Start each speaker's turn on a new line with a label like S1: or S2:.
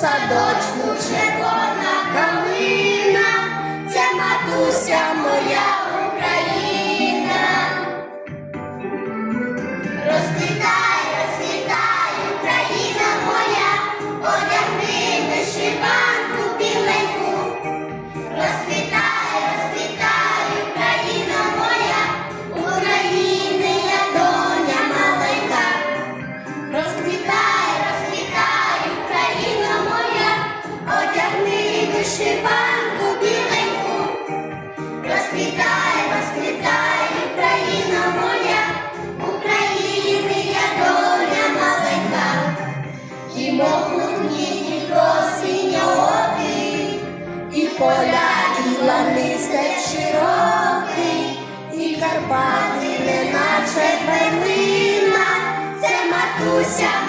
S1: садочку червона. ніні просіння води, і поля, і лани степ широкий, і Карпати, неначе перлина, це матуся.